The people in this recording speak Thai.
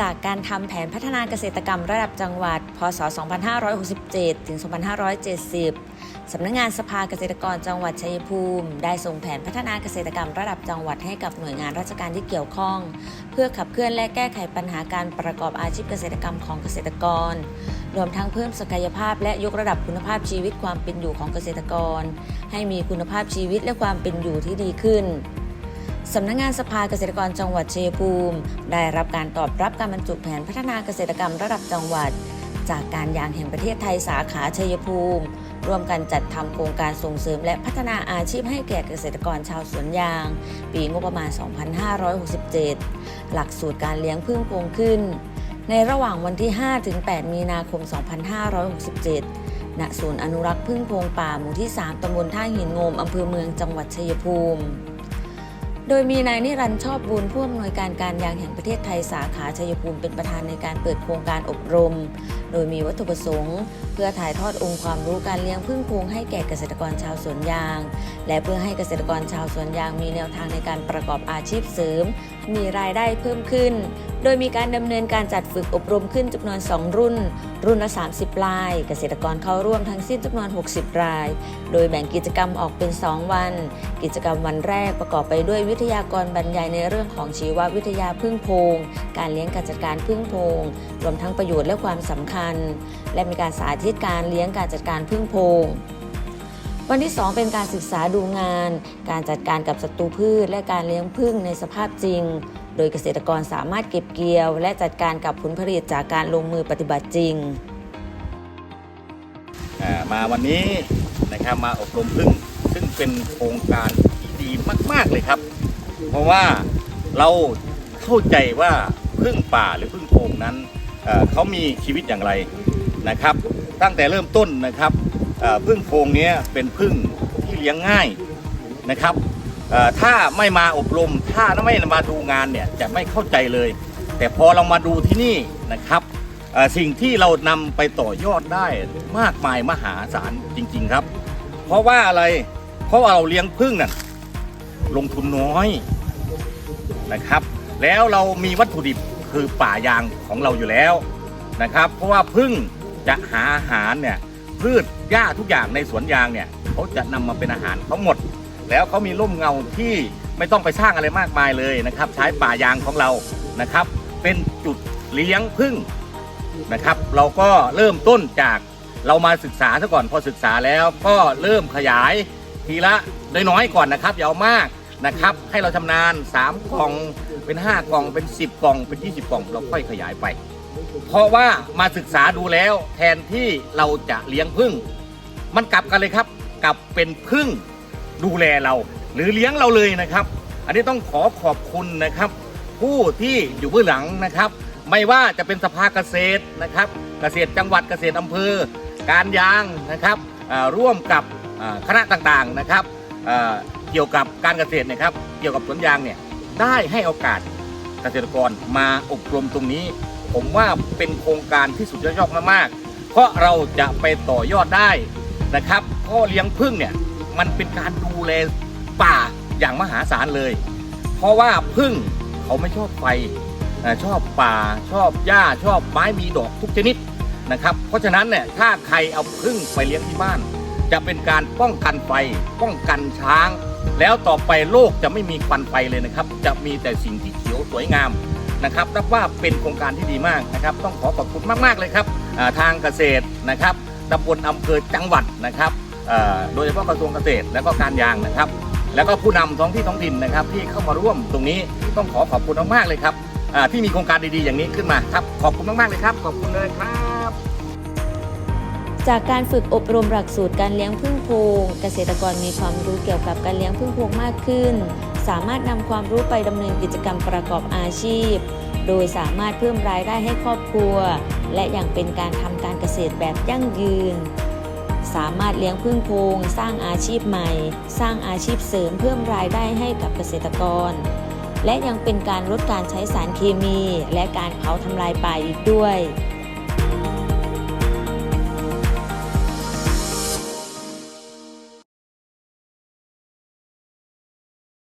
จากการทำแผนพัฒนาเกษตรกรรมระดับจังหวัด พศ 2567 ถึง 2570 สำนักงานสภาเกษตรกรจังหวัดชัยภูมิ ได้ส่งแผนพัฒนาเกษตรกรรมระดับจังหวัดให้กับหน่วยงานราชการที่เกี่ยวข้อง เพื่อขับเคลื่อนและแก้ไขปัญหาการประกอบอาชีพเกษตรกรรมของเกษตรกร รวมทั้งเพิ่มศักยภาพและยกระดับคุณภาพชีวิตความเป็นอยู่ของเกษตรกร ให้มีคุณภาพชีวิตและความเป็นอยู่ที่ดีขึ้น สำนักงงานสภาเกษตรกรจังหวัดเชัยภูมิ ได้รับการตอบรับการบรรจุแผนพัฒนาเกษตรกรรมระดับจังหวัด จากการยางแห่งประเทศไทยสาขาเชัยภูมิ ร่วมกันจัดทำโครงการส่งเสริมและพัฒนาอาชีพให้แก่เกษตรกรชาวสวนยาง ปีงบประมาณ 2567 หลักสูตรการเลี้ยงพึ่งโพงขึ้น ในระหว่างวันที่ 5-8 มีนาคม 2567ณศูนย์อนุรักษ์พึ่งโพงป่าหมู่ที่ 3ตำบลท่าหินงม อำเภอเมืองจังหวัดชัยภูมิ โดยมีนายนิรันด์ชอบบุญผู้อำนวยการการยางแห่งประเทศไทยสาขาชัยภูมิเป็นประธานในการเปิดโครงการอบรม โดยมีวัตถุประสงค์เพื่อถ่ายทอดองค์ความรู้การเลี้ยงพึ่งโพงให้แก่เกษตรกรชาวสวนยาง และเพื่อให้เกษตรกรชาวสวนยางมีแนวทางในการประกอบอาชีพเสริม มีรายได้เพิ่มขึ้น โดยมีการดำเนินการจัดฝึกอบรมขึ้นจำนวน 2 รุ่น รุ่นละ 30 ราย เกษตรกรเข้าร่วมทั้งสิ้นจำนวน 60 ราย โดยแบ่งกิจกรรมออกเป็น 2 วัน กิจกรรมวันแรกประกอบไปด้วยวิทยากรบรรยายในเรื่องของชีววิทยาพึ่งพง การเลี้ยงการจัดการพึ่งพง รวมทั้งประโยชน์และความสำคัญ และมีการสาธิตการเลี้ยงการจัดการพึ่งโพง วันที่ 2 เป็นการศึกษาดูงาน การจัดการกับศัตรูพืช และการเลี้ยงพึ่งในสภาพจริง โดยเกษตรกรสามารถเก็บเกี่ยว และจัดการกับผลผลิตจากการลงมือปฏิบัติจริง มาวันนี้นะครับมาอบรมพึ่งซึ่งเป็นโครงการที่ดีมาก ๆ เลยครับ เพราะว่าเราเข้าใจว่าพึ่งป่าหรือพึ่งโพงนั้นเขามีชีวิตอย่างไร นะครับ ตั้งแต่เริ่มต้นนะครับพึ่งโพรงนี้เป็นพึ่งที่เลี้ยงง่ายนะครับถ้าไม่มาอบรมถ้าไม่มาดูงานเนี่ยจะไม่เข้าใจเลย แต่พอเรามาดูที่นี่นะครับสิ่งที่เรานำไปต่อยอดได้มากมายมหาศาลจริง ๆครับ เพราะว่าอะไรเพราะเราเลี้ยงพึ่งน่ะลงทุนน้อยนะครับ แล้วเรามีวัตถุดิบคือป่ายางของเราอยู่แล้วนะครับ เพราะว่าพึ่ง จะหาอาหารเนี่ยพืชหญ้าทุกอย่างในสวนยางเนี่ยเขาจะนำมาเป็นอาหารทั้งหมด แล้วเขามีร่มเงาที่ไม่ต้องไปสร้างอะไรมากมายเลยนะครับ ใช้ป่ายางของเรานะครับ เป็นจุดเลี้ยงพึ่งนะครับ เราก็เริ่มต้นจากเรามาศึกษาซะก่อนพอศึกษาแล้วก็เริ่มขยายทีละน้อยๆก่อนนะครับอย่าเอามากนะครับ ให้เราชำนาญ 3 กล่องเป็น 5 กล่องเป็น 10 กล่องเป็น 20 กล่อง เราค่อยขยายไป เพราะว่ามาศึกษาดูแล้ว แทนที่เราจะเลี้ยงพึ่ง มันกลับกันเลยครับ กลับเป็นพึ่งดูแลเรา หรือเลี้ยงเราเลยนะครับ อันนี้ต้องขอขอบคุณนะครับ ผู้ที่อยู่เบื้องหลังนะครับ ไม่ว่าจะเป็นสภาเกษตรนะครับ เกษตรจังหวัดเกษตรอำเภอ การยางนะครับร่วมกับคณะต่างๆนะครับเกี่ยวกับการเกษตรนะครับ เกี่ยวกับสวนยางเนี่ยได้ให้โอกาสเกษตรกรมาอบรมตรงนี้ ผมว่าเป็นโครงการที่สุดยอดมากๆ เพราะเราจะไปต่อยอดได้นะครับก็เลี้ยงพึ่งเนี่ยมันเป็นการดูแลป่าอย่างมหาศาลเลย เพราะว่าพึ่งเขาไม่ชอบไฟชอบป่าชอบหญ้าชอบไม้มีดอกทุกชนิดนะครับ เพราะฉะนั้นเนี่ยถ้าใครเอาพึ่งไปเลี้ยงที่บ้าน จะเป็นการป้องกันไฟป้องกันช้าง แล้วต่อไปโลกจะไม่มีควันไฟเลยนะครับ จะมีแต่สิ่งที่เขียวสวยงาม นะครับนับว่าเป็นโครงการที่ดีมากนะครับต้องขอขอบคุณมากๆเลยครับทางเกษตรนะครับตำบลอำเภอจังหวัดนะครับโดยเฉพาะกระทรวงเกษตรและก็การยางนะครับ แล้วก็ผู้นำท้องที่ท้องถิ่นนะครับ ที่เข้ามาร่วมตรงนี้ต้องขอขอบคุณมากๆเลยครับที่มีโครงการดีๆอย่างนี้ขึ้นมาครับขอบคุณมากๆเลยครับขอบคุณเลยครับจากการฝึกอบรมหลักสูตรการเลี้ยงพึ่งโพงเกษตรกรมีความรู้เกี่ยวกับการเลี้ยงพึ่งโพงมากขึ้น สามารถนำความรู้ไปดำเนินกิจกรรมประกอบอาชีพ โดยสามารถเพิ่มรายได้ให้ครอบครัว และอยังเป็นการทำการเกษตรแบบยั่งยืน สามารถเลี้ยงพึ่งพงสร้างอาชีพใหม่ สร้างอาชีพเสริมเพิ่มรายได้ให้กับเกษตรกร และยังเป็นการลดการใช้สารเคมี และการเผาทำลายป่าอีกด้วย